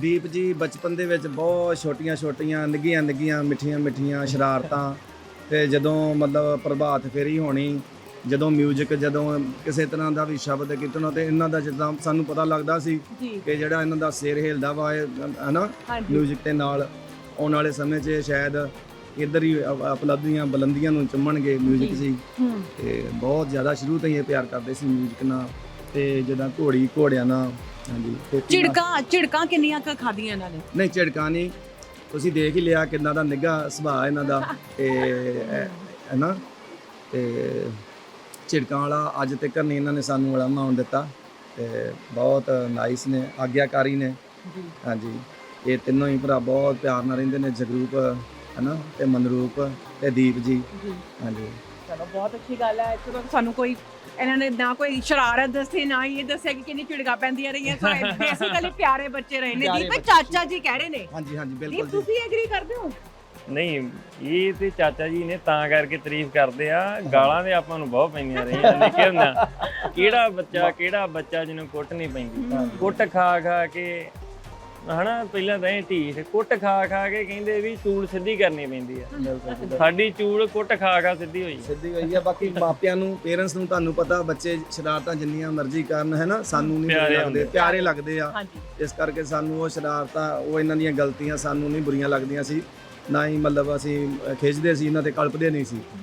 ਦੀਪ ਜੀ ਬਚਪਨ ਦੇ ਵਿੱਚ ਬਹੁਤ ਛੋਟੀਆਂ ਛੋਟੀਆਂ ਨਿੱਗੀਆਂ ਨਿੱਗੀਆਂ ਮਿੱਠੀਆਂ ਮਿੱਠੀਆਂ ਸ਼ਰਾਰਤਾਂ ਤੇ ਜਦੋਂ ਮਤਲਬ ਪ੍ਰਭਾਤ ਫੇਰੀ ਹੋਣੀ ਜਦੋਂ 뮤직 ਜਦੋਂ ਕਿਸੇ ਤਰ੍ਹਾਂ ਦਾ ਵੀ ਸ਼ਬਦ ਕੀਰਤਨ ਤੇ ਇਹਨਾਂ ਦਾ ਜਿੱਦਾਂ ਸਾਨੂੰ ਪਤਾ ਲੱਗਦਾ ਸੀ ਜੀ ਕਿ ਜਿਹੜਾ ਇਹਨਾਂ ਦਾ ਸਿਰ ਹਿਲਦਾ ਵਾ ਇਹ ਹਨਾ ਹਾਂਜੀ 뮤직 ਦੇ ਨਾਲ ਆਉਣ ਵਾਲੇ ਸਮੇਂ 'ਚ ਇਹ ਸ਼ਾਇਦ ਇੱਧਰ ਹੀ ਅਪ- ਉਪਲਬਧੀਆਂ ਬੁਲੰਦੀਆਂ ਨੂੰ ਚੁੰਮਣਗੇ 뮤직 ਜੀ। ਸੀ ਹੂੰ ਤੇ ਬਹੁਤ ਜ਼ਿਆਦਾ ਸ਼ੁਰੂ ਤੋਂ ਹੀ ਇਹ ਪਿਆਰ ਕਰਦੇ ਸੀ 뮤직 ਨਾਲ ਤੇ ਜਿੱਦਾਂ ਘੋੜੀ ਘੋੜਿਆਂ ਨਾਲ ਹਾਂਜੀ। ਖੇਤੀ ਨਾਲ- ਝਿੜਕਾਂ ਝਿੜਕਾਂ ਕਿੰਨੀਆਂ ਕੁ ਖਾਧੀਆਂ ਇਹਨਾਂ ਨੇ? ਨਹੀਂ ਝਿੜਕਾਂ ਨਹੀਂ। ਤੁਸੀਂ ਦੇਖ ਹੀ ਲਿਆ ਕਿੰਨਾ ਦਾ ਨਿੱਘਾ ਸੁਭਾਅ ਇਹਨਾਂ ਦਾ। ਤੇ ਹੈ ਨਾ? ਤੇ ਝਿੜਕਾਂ ਵਾਲਾ ਅੱਜ ਤੱਕ ਨਹੀਂ ਇਹਨਾਂ ਨੇ ਸਾਨੂੰ ਉਲਾਮਾ ਆਉਣ ਦਿੱਤਾ। ਤੇ ਬਹੁਤ ਨਾਈਸ ਨੇ ਆਗਿਆਕਾਰੀ ਨੇ। ਹਾਂਜੀ। ਇਹ ਤਿੰਨੋਂ ਹੀ ਭਰਾ ਬਹੁਤ ਪਿਆਰ ਨਾਲ ਰਹਿੰਦੇ ਨੇ ਜਗਰੂਪ ਹਨਾ ਤੇ ਮਨਰੂਪ ਤੇ ਦੀਪ ਜੀ। ਹਾਂਜੀ। ਚਲੋ ਬਹੁਤ ਅੱਛੀ ਗੱਲ ਹੈ। ਚਲੋ ਸਾਨੂੰ ਕੋਈ ਇਹਨਾਂ ਨੇ ਨਾ ਕੋਈ ਸ਼ਰਾਰਤ ਦੱਸੀ ਨਾ ਹੀ ਇਹ ਦੱਸਿਆ ਕਿ ਕਿੰਨੀ ਝਿੜਕਾਂ ਪੈਂਦੀਆਂ ਰਹੀਆਂ। ਸੋ ਬੇਸਿਕਲੀ ਪਿਆਰੇ ਬੱਚੇ ਰਹੇ ਨੇ। ਦੀਪ। ਚਾਚਾ ਜੀ ਕਹਿ ਰਹੇ ਨੇ। ਹਾਂਜੀ ਹਾਂਜੀ ਦੀਪ ਬਿਲਕੁਲ ਜੀ। ਤੁਸੀਂ ਐਗਰੀ ਕਰਦੇ ਹੋ? ਨਹੀਂ ਇਹ ਤੇ ਚਾਚਾ ਜੀ ਨੇ ਤਾਂ ਕਰਕੇ ਤਾਰੀਫ ਕਰਦੇ ਆ। ਗਾਲਾਂ ਦੇ ਆਪਾਂ ਨੂੰ ਬਹੁਤ ਪੈਂਦੀਆਂ ਰਹੀਆਂ ਨਿੱਕੇ ਹੁੰਦਾ ਕਿਹੜਾ ਬੱਚਾ ਕਿਹੜਾ ਬੱਚਾ ਜਿਹਨੂੰ ਕੁੱਟ ਨਹੀਂ ਪੈਂਦੀ। ਕੁੱਟ ਖਾ ਖਾ ਕੇ ਹਨਾ ਪਹਿਲਾਂ ਤਾਂ ਇਹ ਢੀਠ ਕੁੱਟ ਖਾ ਖਾ ਕੇ ਕਹਿੰਦੇ ਵੀ ਚੂੜ ਸਿੱਧੀ ਕਰਨੀ ਪੈਂਦੀ ਆ। ਬਿਲਕੁਲ ਸਾਡੀ ਚੂੜ ਕੁੱਟ ਖਾ ਖਾ ਸਿੱਧੀ ਹੋਈ। ਸਿੱਧੀ ਹੋਈ ਆ ਬਾਕੀ ਮਾਪਿਆਂ ਨੂੰ ਪੇਰੈਂਟਸ ਨੂੰ ਤੁਹਾਨੂੰ ਪਤਾ ਬੱਚੇ ਸ਼ਰਾਰਤਾਂ ਜਿੰਨੀਆਂ ਮਰਜ਼ੀ ਕਰਨ ਹੈ ਨਾ ਸਾਨੂੰ ਨਹੀਂ ਲੱਗਦੇ। ਪਿਆਰੇ ਲੱਗਦੇ ਆ। ਇਸ ਕਰਕੇ ਸਾਨੂੰ ਉਹ ਸ਼ਰਾਰਤਾਂ ਉਹ ਇਹਨਾਂ ਦੀਆਂ ਗਲਤੀਆਂ ਸਾਨੂੰ ਨਹੀਂ ਬੁਰੀਆਂ ਲੱਗਦੀਆਂ ਸੀ। ਨਾ ਹੀ ਮਤਲਬ ਅਸੀਂ ਖਿੱਚਦੇ ਸੀ ਇਹਨਾਂ ਤੇ ਕਲਪਦੇ ਨਹੀਂ ਸੀ।